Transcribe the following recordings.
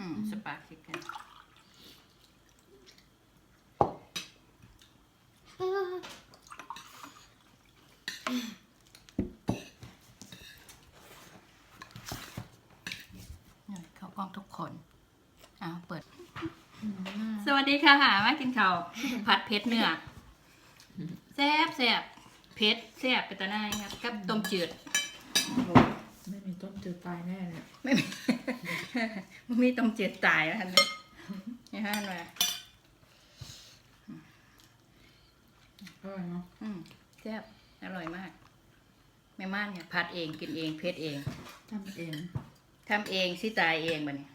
อืมสปาชิคเก้นเนี่ยเขากล้องทุกคนอ้าวเปิด สวัสดีค่ะมากินข้าวผัดเผ็ดเนื้อแซ่บแซ่บเผ็ดแซ่บเป็นตาหน้าครับกับต้มจืด ไม่มีต้มจืดตายแน่เลยไม่มี ไม่มีต้มจืดตายแล้วท่านเลยนี่ฮะหน่อยอร่อยเนาะอืมแซ่บอร่อยมากแม่ม่านเนี่ยผัดเองกินเองเผ็ดเองทำเองทำเองสิตายเองบัดนี้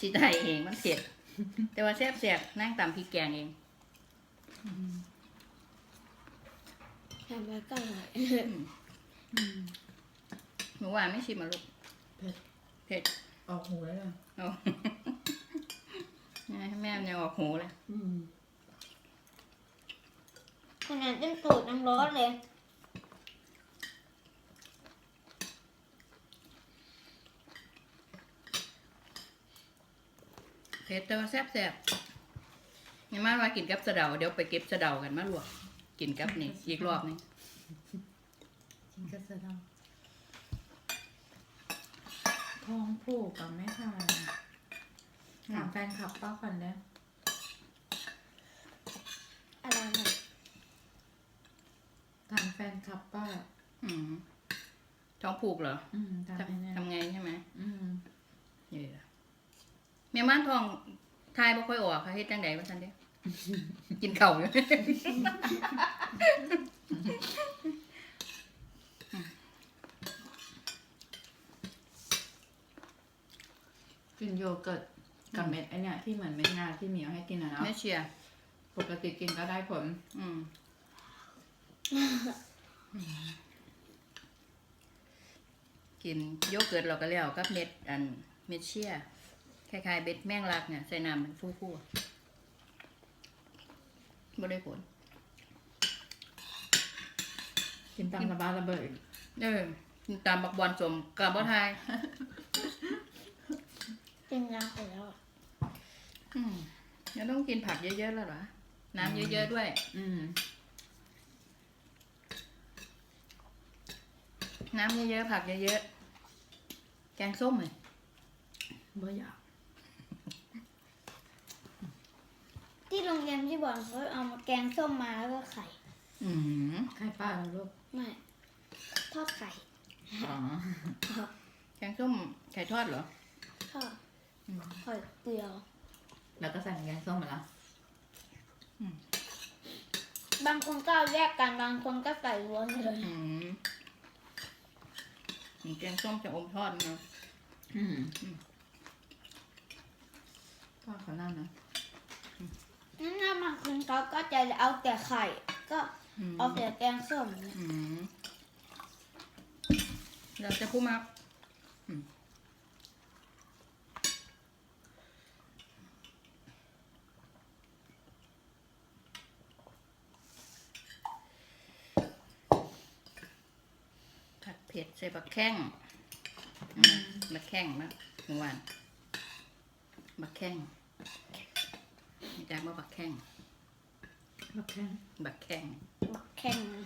สิตายเองมันเผ็ดแต่ว่าแซ่บแซ่บนั่งตำพริกแกงเองทำแล้วก็อร่อย หนูว่าไม่ชิมมาลูก เผ็ด เผ็ด ออกหูแล้วล่ะเอาแม่มันยังออกหูเลย อืมขนาดเป็นสูตรน้ำร้อนเลย เผ็ดแต่ว่าแซ่บแซ่บยังมาว่ากินกับสะเดา เดี๋ยวไปเก็บสะเดากันมาลวก กินกับนี่อีกรอบนึง กินกระเสดา ท้องผูกกับไม่ทานถามแฟนคลับป้าก่อนนะอะไรนะถามแฟนคลับป้า อืมท้องผูกเหรอ อืมถามทำไอ้เนี่ยทำไงใช่ไหมอืมเออเมียม่านทองทายบ่ค่อยออกค่ะเฮ็ดจังไดว่าซั่นเด้กินข้าวอยู่ กินโยเกิร์ตกับเม็ดไอเนี่ยที่เหมือนเม็ดงาที่เหมียวให้กินอะเนาะแม่เชียร์ปกติกินก็ได้ผล อืม กินโยเกิร์ตเราก็แล้วกับเม็ดอันเม็ดเชียร์คล้ายๆเบ็ดแมงลักเนี่ยใส่น้ำเป็นฟูๆบ่ได้ผล กินตามระบาระเบิด เออกินตามบักบอลสมกับบ่ทาย กินยาไปแล้วอะอืมยังต้องกินผักเยอะๆแล้วเหรอ น้ำเยอะๆด้วย อืม น้ำเยอะๆผักเยอะๆ แกงส้มเลยบ่อยากที่โรงเรียนที่บอกเขาเอามาแกงส้มมาแล้วก็ไข่ อืมใครป้าแล้วลูกไม่ทอดไข่อ๋อ แกงส้มไข่ทอดเหรอ ทอด ไข่เกลียว แล้วก็ใส่แกงส้มมาแล้วบางคนก็เอาแยกกันบางคนก็ใส่ล้วนเลยอืมอืมแกงส้มจะอมทอดเนาะอืมป้าเขานั่นนะนั่นนะบางคนเขาก็จะเอาแต่ไข่ ก็อืมเอาแต่แกงส้มเนี่ย อืมเราจะพูดมาอืมผัดเผ็ด ใส่บักแข้งอืมบักแข้งนะเมื่อวานบักแข้งมีจากว่าบักแข้งบักแข้งบักแข้งบอกแข็งนะ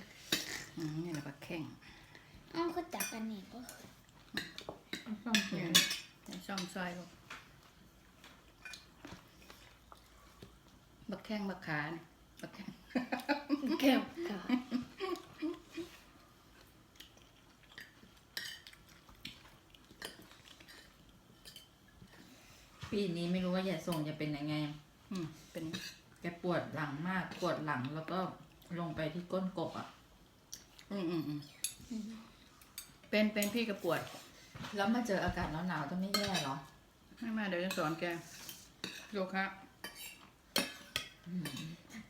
อืมนี่แหละบักแข้งเอ้าก็จับกันนี่ก็เอาส้มเขียนใส่ซ่อมซอยลูกบักแข้งบักขาเนี่ยบักแข้งแก้วกา ปีนี้ไม่รู้ว่าอย่าส่งจะเป็นยังไง อืมเป็นแกปวดหลังมาก ปวดหลังแล้วก็ลงไปที่ก้นกบอะ อืมอืมอืมเป็นเป็นพี่กระปวด แล้วมาเจออากาศหนาวๆจะไม่แย่เหรอ ไม่มาเดี๋ยวจะสอนแกโยคะ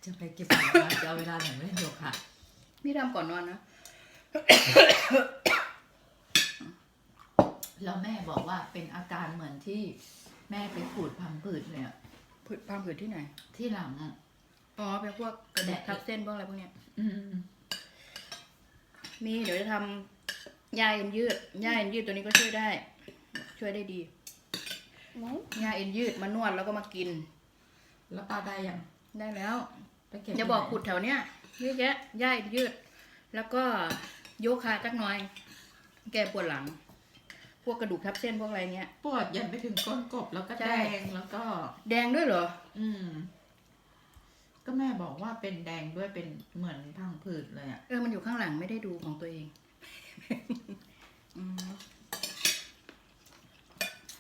จะไปเก็บของมาจะเอาเวลาไหนไม่เล่นโยคะพี่ทำก่อนนอนนะ แล้วแม่บอกว่าเป็นอาการเหมือนที่ แม่ไปขูดพังผืดเนี่ยผืดความผืดที่ไหน ที่หลังอะอ๋อเป็นพวกกระดูกทับเส้นพวกอะไรพวกเนี้ย อืมมีเดี๋ยวจะทำยาเอ็นยืดยาเอ็นยืดตัวนี้ก็ช่วยได้ ช่วยได้ดีหมูยาเอ็นยืดมานวดแล้วก็มากิน แล้วป้าได้ยังได้แล้วไปเก็บอย่าบอกที่ขุดแถวเนี้ยเยอะแยะย่าเอ็นยืด แล้วก็โยคะจักหน่อย แกปวดหลังพ วกกระดูกทับเส้นพวกอะไรเนี้ย ปวดยันไปถึงก้นกบแล้วก็ใช่ แดงแล้วก็ แดงด้วยเหรอ อืม ก็แม่บอกว่าเป็นแดงด้วยเป็นเหมือนพังผืดเลยอะเออ มันอยู่ข้างหลังไม่ได้ดูของตัวเอง อืม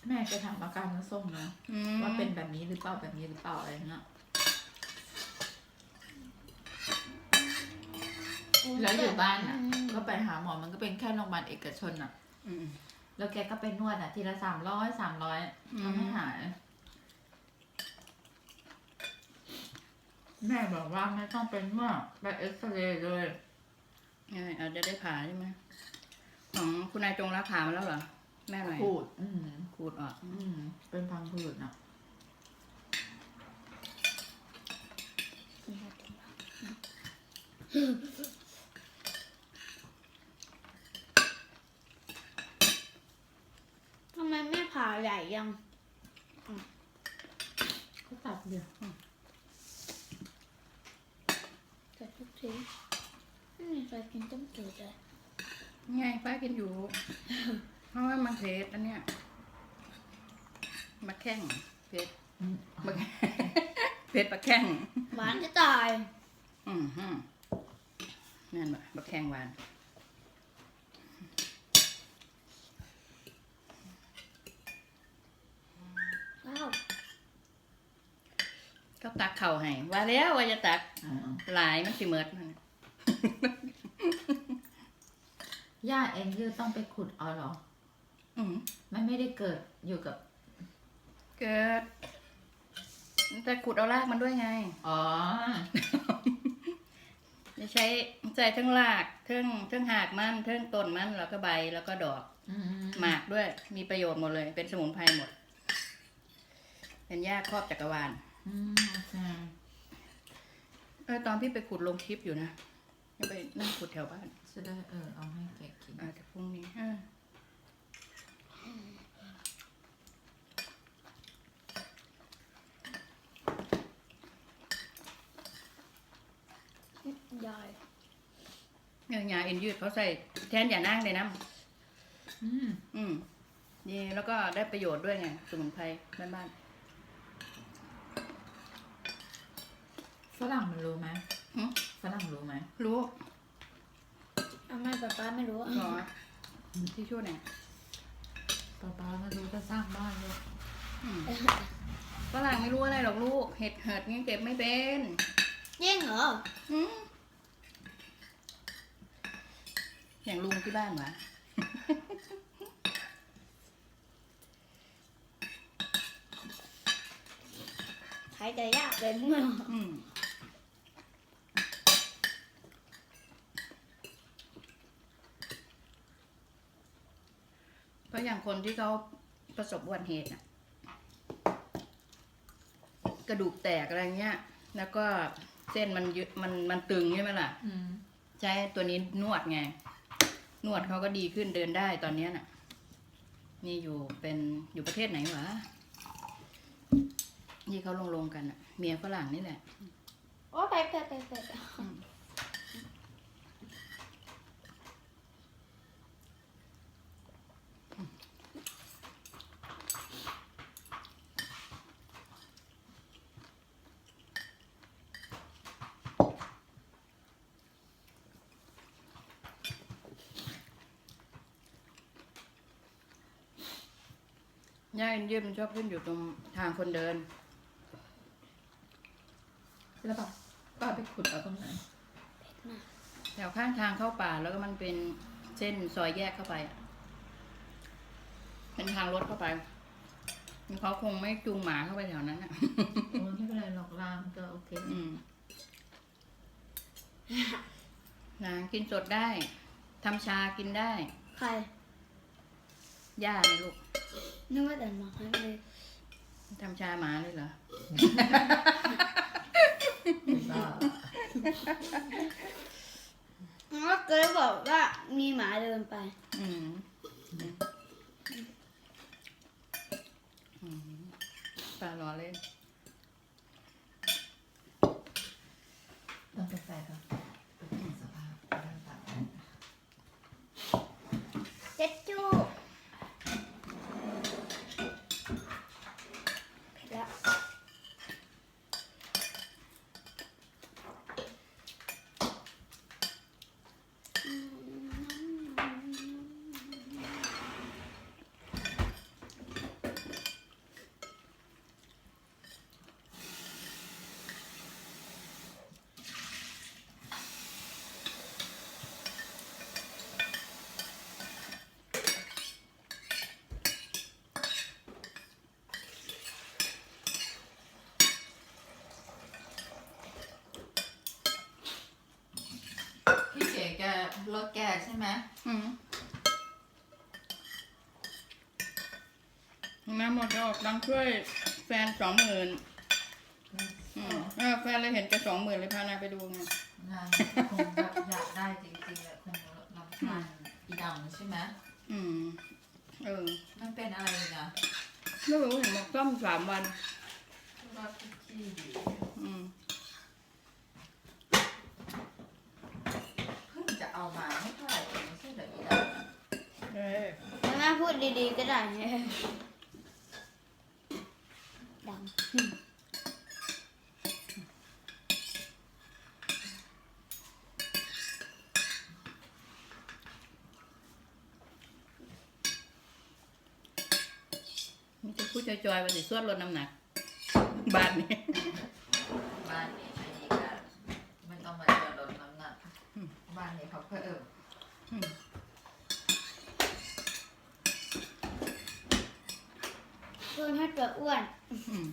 แม่จะทำอาการน้ำส้มนะอืมว่าเป็นแบบนี้หรือเปล่าแบบนี้หรือเปล่าอะไรเงี้ยแล้วอยู่บ้านอะก็ไปหาหมอมันก็เป็นแค่โรงพยาบาลเอกชนอะอืม แล้วแกก็ไปนวดอะ ทีละสามร้อยสามร้อยอืมก็ไม่หาย แม่บอกว่าไม่ต้องเป็นนวดไปเอ็กซเรย์เลยใช่อาจจะได้ผ่าใช่ไหมของคุณนายจงรักผ่ามาแล้วเหรอ แม่หน่อยขูด อืมขูดออกอืมเป็นพังผืดอะ ทำไมไม่ผ่าใหญ่ยังก็ตัดเดียวแต่ทุกทีไม่มีใครกินต้มจืดเลยไงป้ากินอยู่ เพราะว่ามันเผ็ดอันเนี้ยมาแข้งเผ็ดอืมมาเผ็ดปลาแข้งหวานจะตาย อืมฮึนั่นบะปลาแข้งหวาน ว้าว ก็ตักเข่าให้ว่าแล้วว่าจะตักอ่าหลายมันสิเมิดนั่นน่ะย่าเอ็นยืดต้องไปขุดเอาเหรออืมมันไม่ได้เกิดอยู่กับ เกิดแต่ขุดเอารากมันด้วยไง อ๋อจะใช้ใส่ทั้งรากทั้งทั้งหากมันทั้งต้นมันแล้วก็ใบแล้วก็ดอกอืมหมากด้วยมีประโยชน์หมดเลย เป็นสมุนไพรหมด เป็นหญ้าครอบจักรวาล อืมโอเคเออตอนพี่ไปขุดลงคลิปอยู่นะยังไปนั่งขุดแถวบ้านจะได้เออเอาให้แกกินอาจจะพรุ่งนี้เออใหญ่เนี่ยยาเอ็นยืดเขาใส่แทนอย่านั่งเลยนะอืมอืมนี่แล้วก็ได้ประโยชน์ด้วยไงสมุนไพรบ้าน ฝรั่งมันรู้ไหมๆหึ ฝรั่งรู้ไหมรู้ทำไมป๊าป๊าไม่รู้อะหรอที่ช่วยเนี่ยป๊าป๊ามารู้ก็สร้างบ้านเลยอืมฝรั่งไม่รู้อะไรหรอกลูก เห็ดเหิดนี่เก็บไม่เป็นจริงเหรออืมอย่างลุงที่บ้านวะหายใจยากเลยเมื่ออืม เพราะอย่างคนที่เขาประสบอุบัติเหตุน่ะ กระดูกแตกอะไรเงี้ย แล้วก็เส้นมันยึดมันมันตึงใช่ไหมล่ะใช้ตัวนี้นวดไง นวดเขาก็ดีขึ้นเดินได้ตอนเนี้ยน่ะ นี่อยู่เป็นอยู่ประเทศไหนวะที่เขาลงลงกันอะ เมียฝรั่งนี่แหละ โอ้ไปไปไปไป ไปย่าเอ็นยืดมันชอบขึ้นอยู่ตรงทางคนเดินแล้วป้าป้าไปขุดเอาตรงไหนแถวข้างทางเข้าป่าแล้วก็มันเป็นเส้นซอยแยกเข้าไปอะเป็นทางรถเข้าไปเขาคงไม่จูงหมาเข้าไปแถวนั้นอะโอ้ยไม่เป็นไรหรอกลางก็โอเคอืมนะกินสดได้ทำชากินได้ ใคร ย่าเลยลูก นึกว่าแต่หมาให้เลยทำชาหมาเลยเหรอ บ้าแล้วก็เลยบอกว่ามีหมาเดินไป อืมอืมตาล้อเล่น ต้องเป็นแฟนครับเป็นสภาพร่างกาย เจ็ดจูเผ็ดแล้ว พี่เก๋แก รถแกใช่ไหมอืมน้ำหมดดอกดังช่วยแฟนสองหมื่นอืมเออแฟนเลยเห็นแกสองหมื่นเลยพานางไปดูไงนางคงแบบอยากได้จริงๆแหละคงรำคาญอีดำใช่ไหมอืม เออ มันเป็นอะไรนะไม่รู้เห็นบอกซ่อมสามวันรถที่ดี อืม เพิ่งจะเอามาไม่เท่าไหร่เองไม่ใช่เหรออีดำ เออ แล้วแม่พูดดีๆก็ได้ดังมันจะพูดจอยๆไปสิส่วนลดน้ำหนักบ้านนี้บ้านนี้อันนี้ก็ไม่ต้องมาเจอรถน้ำหนักอืมบ้านนี้เขาเพิ่ม อืม เพื่อนให้ตัวอ้วน อืม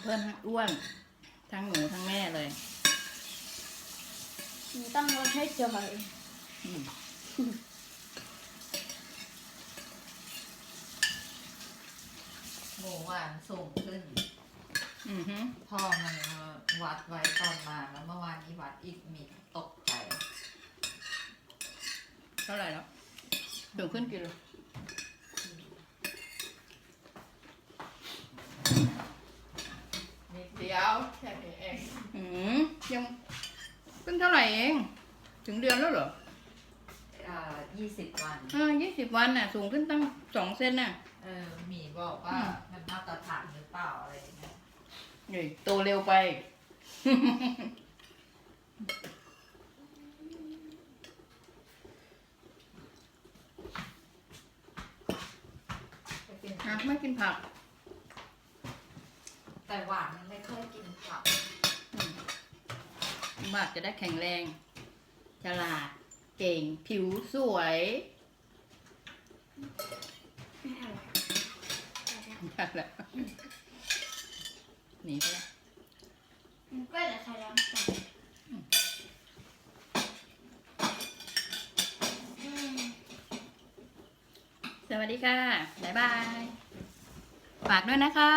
เพื่อนทั้งอ้วนทั้งหนูทั้งแม่เลยหนูต้องลดให้จอยอืมหมูหวานสูงขึ้น อือฮึพ่อมันวัดไว้ตอนมาแล้วเมื่อวานนี้วัดอีกมีตกใจ เท่าไหร่แล้วสูงขึ้นกี่โล ดเดียวแค่นี้เองอืมยังขึ้นเท่าไหร่เอง ถึงเดือนแล้วเหรออ่ายี่สิบวัน อ่ายี่สิบวันน่ะ สูงขึ้นตั้งสองเซนน่ะ เออหมีบอกว่าอืมมันมาตรฐานหรือเปล่าอะไรอย่างเงี้ยนี่โตเร็วไป ไปกินอะไม่กินผัก แต่หวานมันไม่ค่อยกินผักบาทจะได้แข็งแรง ฉลาด เก่ง ผิวสวยไม่เท่าไหร่นั่นแหละหนีไปแล้วมันก็เหลือใครล้างจานอืมสวัสดีค่ะ บ๊ายบาย ฝากด้วยนะคะ